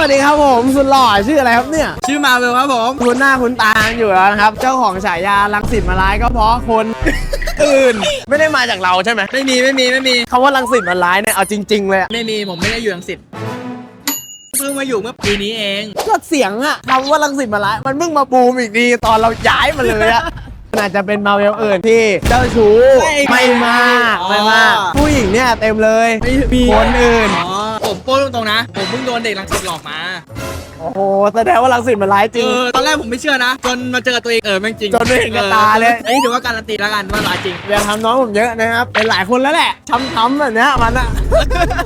วัสดีครับผมสุดหล่อชื่ออะไรครับเนี่ย ชื่อมาเวลครับผมคุณหน้าคุณตาอยู่แล้วนะครับ เจ้าของฉายาลังสิตมาร้ายก็เพราะคน อื่น ไม่ได้มาจากเราใช่ไหมไม่มีไม่มีไม่มีคำว่าลังสิตมาร้ายเนี่ยเอาจริง ๆ เลยอะไม่มีผมไม่ได้อยู่อังสิตเพิ่งมาอยู่เมื่อปีนี้เอง ก็เสียงอะคำว่าลังสิตมาร้ายมันเพิ่งมาบูมอีกดีตอนเราย้ายมาเลยอะอาจจะเป็นมาเวลอื่นที่เจ้าชู้ไม่ไม่มากอ๋อไม่มากผู้หญิงเนี่ยเต็มเลยไม่มี คนอื่น อ๋อ ผมโป้ตรงๆนะ ผมเพิ่งโดนเด็กรังสิตหลอกมา โอ้โหแสดงว่าลังสิตมาร้ายจเอริง อตอนแรกผมไม่เชื่อนะ จนมาเจอตัวเองเออแม่งจริงจนไม่เห็นกับตาเลยอันนี้ถือว่าการันตีแล้วกันว่าร้ายจริง อย่าทำน้องผมเยอะนะครับ เป็นหลายคนแล้วแหละช้ำๆแบบเนี้ยมันอะ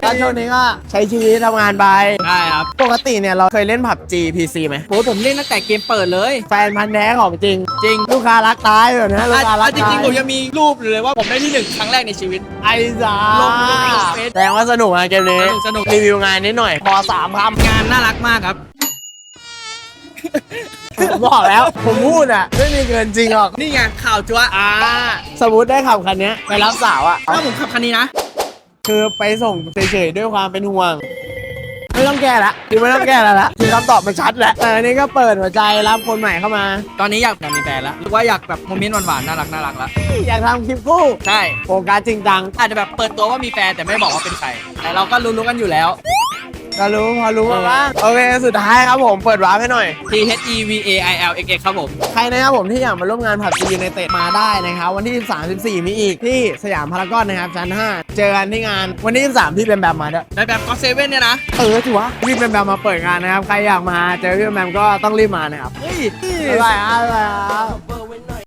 แล้วช่วงนี้ก็ใช้ชีวิตทำงานไป ได้ครับ ปกติเนี่ยเราเคยเล่นผับ G PC ไหม โหผมเล่นตั้งแต่เกมเปิดเลย แฟนพันธ์แท้ของจริง จริงลูกค้ารักตายแบบเนี้ยลูกค้ารัอะกจตายริงๆผมยังมีรูปอยู่เลยว่าผมได้ที่หนึ่งครั้งแรกในชีวิต ไอ้จ้าลงลงลงเฟซแสดงว่าสนุกอะเกมนี้สนุกสนุก รีวิวงานนิดหน่อย พอสามคงานน่ารักมากครับำ ผมบอกแล้ว ผมพูดอะไม่มีเกินจริงหรอก นี่ไงข่าวจั๊วอ่าสมมติได้ขับคันเนี้ยไปรับสาวอะถ้าผมขับคันนี้นะ คือไปส่งเฉยๆด้วยความเป็นห่วง ไม่ต้องแก้ละคือไม่ต้องแก้แล้วละคือคำตอบมันชัดแล้วแต่อันนี้ก็เปิดหัวใจรับคนใหม่เข้ามา ตอนนี้อยากอยากมีแฟนแล้วหรือว่าอยากแบบโมเมนต์หวานๆน่ารักน่ารักแล้วอยากทำคลิปคู่ใช่ โฟกัสจริงจังอาจจะแบบเปิดตัวว่ามีแฟนแต่ไม่บอกว่าเป็นใครแต่เราก็รู้ๆกันอยู่แล้ว ก็รู้พอรู้มาบ้างโอเคสุดท้ายครับผมเปิดวาร์ปให้หน่อย T H E V A I L X X ครับผม ใครนะครับผมที่อยากมาร่วมงานผับจีในเตะมาได้นะครับ วันที่ 34 มีอีกที่สยามพารากอนนะครับชั้น 5 เจอกันที่งานวันที่ 23ที่เป็นแบบมาด้วยในแบบก็เซเว่นเนี่ยนะ เออถือว่าพี่เป็นแบบมาเปิดงานนะครับ ใครอยากมาเจอพี่แบมก็ต้องรีบมานะครับ เฮ้ยบ๊ายบายครับบ๊ายบายครับ